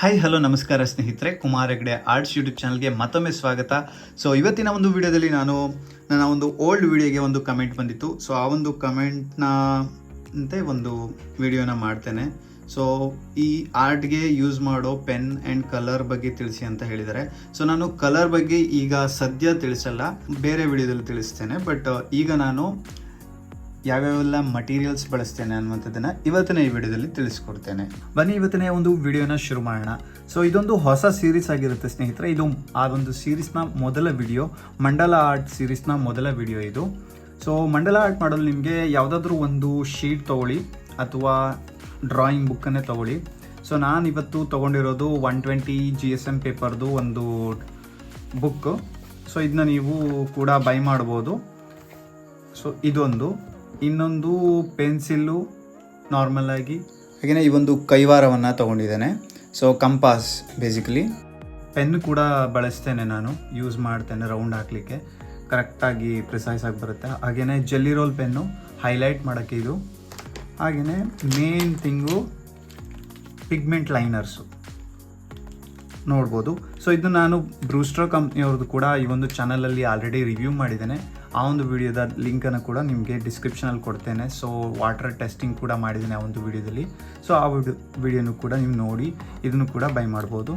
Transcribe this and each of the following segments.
Hi hello ನಮಸ್ಕಾರ ಸ್ನೇಹಿತರೆ. Kumar Hegde arts YouTube ಚಾನಲ್ಗೆ ಮತ್ತೊಮ್ಮೆ ಸ್ವಾಗತ. ಸೊ ಇವತ್ತಿನ ಒಂದು ವಿಡಿಯೋದಲ್ಲಿ ನಾನು ನನ್ನ ಒಂದು ಓಲ್ಡ್ ವಿಡಿಯೋಗೆ ಒಂದು ಕಮೆಂಟ್ ಬಂದಿತ್ತು. ಸೊ ಆ ಒಂದು ಕಮೆಂಟ್ನ ಅಂತೆ ಒಂದು ವಿಡಿಯೋನ ಮಾಡ್ತೇನೆ. ಸೊ ಈ ಆರ್ಟ್ಗೆ ಯೂಸ್ ಮಾಡೋ ಪೆನ್ ಆ್ಯಂಡ್ ಕಲರ್ ಬಗ್ಗೆ ತಿಳಿಸಿ ಅಂತ ಹೇಳಿದ್ದಾರೆ. ಸೊ ನಾನು ಕಲರ್ ಬಗ್ಗೆ ಈಗ ಸದ್ಯ ತಿಳಿಸಲ್ಲ. ಬೇರೆ ವಿಡಿಯೋದಲ್ಲಿ ತಿಳಿಸ್ತೇನೆ. ಬಟ್ ಈಗ ನಾನು ಯಾವ್ಯಾವೆಲ್ಲ ಮಟೀರಿಯಲ್ಸ್ ಬಳಸ್ತೇನೆ ಅನ್ನುವಂಥದ್ದನ್ನ ಇವತ್ತಿನ ಈ ವಿಡಿಯೋದಲ್ಲಿ ತಿಳಿಸ್ಕೊಡ್ತೇನೆ. ಬನ್ನಿ, ಇವತ್ತಿನ ಒಂದು ವಿಡಿಯೋನ ಶುರು ಮಾಡೋಣ. ಸೊ ಇದೊಂದು ಹೊಸ ಸೀರೀಸ್ ಆಗಿರುತ್ತೆ ಸ್ನೇಹಿತರೆ. ಇದು ಆ ಒಂದು ಸೀರೀಸ್ನ ಮೊದಲ ವಿಡಿಯೋ ಮಂಡಲ ಆರ್ಟ್ ಸೀರೀಸ್ನ ಮೊದಲ ವಿಡಿಯೋ ಇದು. ಸೊ ಮಂಡಲ ಆರ್ಟ್ ಮಾಡಲು ನಿಮಗೆ ಯಾವುದಾದ್ರೂ ಒಂದು ಶೀಟ್ ತಗೊಳ್ಳಿ, ಅಥವಾ ಡ್ರಾಯಿಂಗ್ ಬುಕ್ಕನ್ನೇ ತಗೊಳ್ಳಿ. ಸೊ ನಾನು ಇವತ್ತು ತೊಗೊಂಡಿರೋದು one twenty G S M ಪೇಪರ್ದು ಒಂದು ಬುಕ್ ಸೊ ಇದನ್ನ ನೀವು ಕೂಡ ಬೈ ಮಾಡ್ಬೋದು. ಸೊ ಇದೊಂದು. ಇನ್ನೊಂದು ಪೆನ್ಸಿಲ್ಲು ನಾರ್ಮಲ್ ಆಗಿ. ಹಾಗೆಯೇ ಈ ಒಂದು ಕೈವಾರವನ್ನು ತೊಗೊಂಡಿದ್ದೇನೆ. ಸೊ ಕಂಪಾಸ್ ಬೇಸಿಕಲಿ ಪೆನ್ ಕೂಡ ಬಳಸ್ತೇನೆ ನಾನು. ಯೂಸ್ ಮಾಡ್ತೇನೆ ರೌಂಡ್ ಹಾಕಲಿಕ್ಕೆ. ಕರೆಕ್ಟಾಗಿ ಪ್ರಿಸೈಸ್ ಆಗಿ ಬರುತ್ತೆ. ಹಾಗೆಯೇ ಜೆಲ್ಲಿ ರೋಲ್ ಪೆನ್ನು ಹೈಲೈಟ್ ಮಾಡೋಕ್ಕೆ ಇದು. ಹಾಗೆಯೇ ಮೇನ್ ಥಿಂಗು ಪಿಗ್ಮೆಂಟ್ ಲೈನರ್ಸು ನೋಡ್ಬೋದು. ಸೊ ಇದು ನಾನು ಬ್ರೂಸ್ಟ್ರೋ ಕಂಪ್ನಿಯವ್ರದ್ದು ಕೂಡ ಈ ಒಂದು ಚಾನಲಲ್ಲಿ ಆಲ್ರೆಡಿ ರಿವ್ಯೂ ಮಾಡಿದ್ದೇನೆ. ಆ ಒಂದು ವಿಡಿಯೋದ ಲಿಂಕನ್ನು ಕೂಡ ನಿಮಗೆ ಡಿಸ್ಕ್ರಿಪ್ಷನಲ್ಲಿ ಕೊಡ್ತೇನೆ. ಸೊ ವಾಟರ್ ಟೆಸ್ಟಿಂಗ್ ಕೂಡ ಮಾಡಿದ್ದೇನೆ ಆ ಒಂದು ವಿಡಿಯೋದಲ್ಲಿ ಸೊ ಆ ವಿಡಿಯೋ ವಿಡಿಯೋನು ಕೂಡ ನೀವು ನೋಡಿ, ಇದನ್ನು ಕೂಡ ಬೈ ಮಾಡ್ಬೋದು.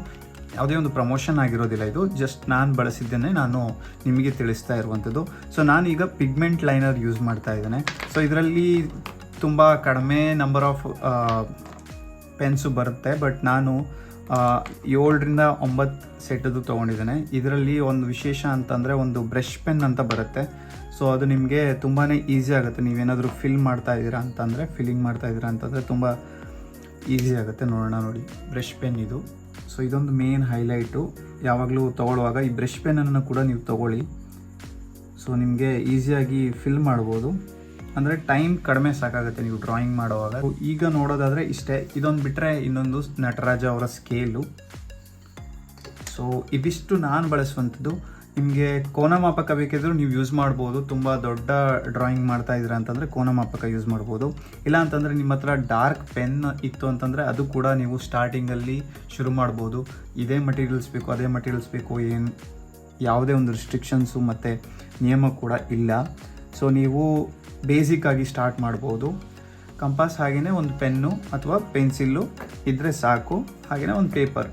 ಯಾವುದೇ ಒಂದು ಪ್ರಮೋಷನ್ ಆಗಿರೋದಿಲ್ಲ ಇದು. ಜಸ್ಟ್ ನಾನು ಬಳಸಿದ್ದೇನೆ, ನಾನು ನಿಮಗೆ ತಿಳಿಸ್ತಾ ಇರುವಂಥದ್ದು. ಸೊ ನಾನೀಗ ಪಿಗ್ಮೆಂಟ್ ಲೈನರ್ ಯೂಸ್ ಮಾಡ್ತಾ ಇದ್ದೇನೆ. ಸೊ ಇದರಲ್ಲಿ ತುಂಬ ಕಡಿಮೆ ನಂಬರ್ ಆಫ್ ಪೆನ್ಸು ಬರುತ್ತೆ. ಬಟ್ ನಾನು ಏಳರಿಂದ ಒಂಬತ್ತು ಸೆಟ್ದು ತೊಗೊಂಡಿದ್ದೇನೆ. ಇದರಲ್ಲಿ ಒಂದು ವಿಶೇಷ ಅಂತಂದರೆ ಒಂದು ಬ್ರಷ್ ಪೆನ್ ಅಂತ ಬರುತ್ತೆ. ಸೊ ಅದು ನಿಮಗೆ ತುಂಬಾ ಈಸಿ ಆಗುತ್ತೆ. ನೀವೇನಾದರೂ ಫಿಲ್ ಮಾಡ್ತಾ ಇದ್ದೀರಾ ಅಂತಂದರೆ ಫಿಲ್ಲಿಂಗ್ ಮಾಡ್ತಾ ಇದ್ದೀರಾ ಅಂತಂದರೆ ತುಂಬ ಈಸಿ ಆಗುತ್ತೆ. ನೋಡೋಣ ನೋಡಿ. ಬ್ರಷ್ ಪೆನ್ ಇದು. ಸೊ ಇದೊಂದು ಮೇನ್ ಹೈಲೈಟು ಯಾವಾಗಲೂ ತೊಗೊಳ್ಳುವಾಗ ಈ ಬ್ರಷ್ ಪೆನ್ನನ್ನು ಕೂಡ ನೀವು ತೊಗೊಳ್ಳಿ. ಸೊ ನಿಮಗೆ ಈಸಿಯಾಗಿ ಫಿಲ್ ಮಾಡ್ಬೋದು. ಅಂದರೆ ಟೈಮ್ ಕಡಿಮೆ ಸಾಕಾಗುತ್ತೆ ನೀವು ಡ್ರಾಯಿಂಗ್ ಮಾಡುವಾಗ. ಈಗ ನೋಡೋದಾದರೆ ಇಷ್ಟೇ, ಇದೊಂದು ಬಿಟ್ಟರೆ ಇನ್ನೊಂದು ನಟರಾಜ ಅವರ ಸ್ಕೇಲು ಸೊ ಇದಿಷ್ಟು ನಾನು ಬಳಸುವಂಥದ್ದು. ನಿಮಗೆ ಕೋನ ಮಾಪಕ ಬೇಕಿದ್ರೂ ನೀವು ಯೂಸ್ ಮಾಡ್ಬೋದು. ತುಂಬ ದೊಡ್ಡ ಡ್ರಾಯಿಂಗ್ ಮಾಡ್ತಾ ಇದ್ದೀರಾ ಅಂತಂದರೆ ಕೋನ ಮಾಪಕ ಯೂಸ್ ಮಾಡ್ಬೋದು. ಇಲ್ಲ ಅಂತಂದರೆ ನಿಮ್ಮ ಹತ್ರ ಡಾರ್ಕ್ ಪೆನ್ ಇತ್ತು ಅಂತಂದರೆ ಅದು ಕೂಡ ನೀವು ಸ್ಟಾರ್ಟಿಂಗಲ್ಲಿ ಶುರು ಮಾಡ್ಬೋದು. ಇದೇ ಮಟೀರಿಯಲ್ಸ್ ಬೇಕು, ಅದೇ ಮಟೀರಿಯಲ್ಸ್ ಬೇಕು, ಏನು ಯಾವುದೇ ಒಂದು ರಿಸ್ಟ್ರಿಕ್ಷನ್ಸು ಮತ್ತು ನಿಯಮ ಕೂಡ ಇಲ್ಲ. ಸೊ ನೀವು ಬೇಸಿಕ್ ಆಗಿ ಸ್ಟಾರ್ಟ್ ಮಾಡ್ಬೋದು. ಕಂಪಾಸ್ ಹಾಗೆಯೇ ಒಂದು ಪೆನ್ನು ಅಥವಾ ಪೆನ್ಸಿಲ್ಲು ಇದ್ದರೆ ಸಾಕು. ಹಾಗೆಯೇ ಒಂದು ಪೇಪರ್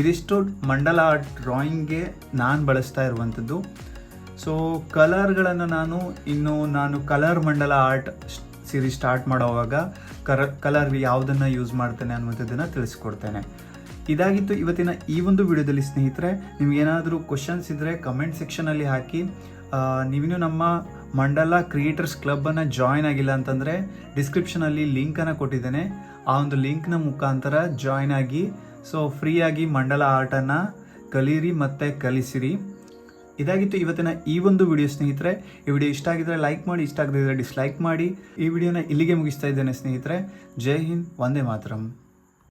ಇದಿಷ್ಟು ಮಂಡಲ ಆರ್ಟ್ ಡ್ರಾಯಿಂಗ್ಗೆ ನಾನು ಬಳಸ್ತಾ ಇರುವಂಥದ್ದು. ಸೊ ಕಲರ್ಗಳನ್ನು ನಾನು ಇನ್ನು ನಾನು ಕಲರ್ ಮಂಡಲ ಆರ್ಟ್ ಸೀರೀಸ್ ಸ್ಟಾರ್ಟ್ ಮಾಡೋವಾಗ ಕರ ಕಲರ್ ಯಾವುದನ್ನು ಯೂಸ್ ಮಾಡ್ತೇನೆ ಅನ್ನುವಂಥದ್ದನ್ನು ತಿಳಿಸ್ಕೊಡ್ತೇನೆ. ಇದಾಗಿತ್ತು ಇವತ್ತಿನ ಈ ಒಂದು ವಿಡಿಯೋದಲ್ಲಿ ಸ್ನೇಹಿತರೆ, ನಿಮ್ಗೇನಾದರೂ ಕ್ವಶನ್ಸ್ ಇದ್ದರೆ ಕಮೆಂಟ್ ಸೆಕ್ಷನಲ್ಲಿ ಹಾಕಿ. ನೀವಿನ್ನೂ ನಮ್ಮ ಮಂಡಲ ಕ್ರಿಯೇಟರ್ಸ್ ಕ್ಲಬ್ಬನ್ನು ಜಾಯ್ನ್ ಆಗಿಲ್ಲ ಅಂತಂದರೆ ಡಿಸ್ಕ್ರಿಪ್ಷನಲ್ಲಿ ಲಿಂಕನ್ನು ಕೊಟ್ಟಿದ್ದೇನೆ. ಆ ಒಂದು ಲಿಂಕ್ನ ಮುಖಾಂತರ ಜಾಯ್ನ್ ಆಗಿ ಸೊ ಫ್ರೀಯಾಗಿ ಮಂಡಲ ಆರ್ಟನ್ನು ಕಲೀರಿ ಮತ್ತು ಕಲಿಸಿರಿ. ಇದಾಗಿತ್ತು ಇವತ್ತಿನ ಈ ಒಂದು ವಿಡಿಯೋ ಸ್ನೇಹಿತರೆ. ಈ ವಿಡಿಯೋ ಇಷ್ಟ ಆಗಿದ್ರೆ ಲೈಕ್ ಮಾಡಿ, ಇಷ್ಟ ಆಗದಿದ್ರೆ ಡಿಸ್ಲೈಕ್ ಮಾಡಿ. ಈ ವಿಡಿಯೋನ ಇಲ್ಲಿಗೆ ಮುಗಿಸ್ತಾ ಇದ್ದೇನೆ ಸ್ನೇಹಿತರೆ. ಜೈ ಹಿಂದ್, ವಂದೇ ಮಾತರಂ.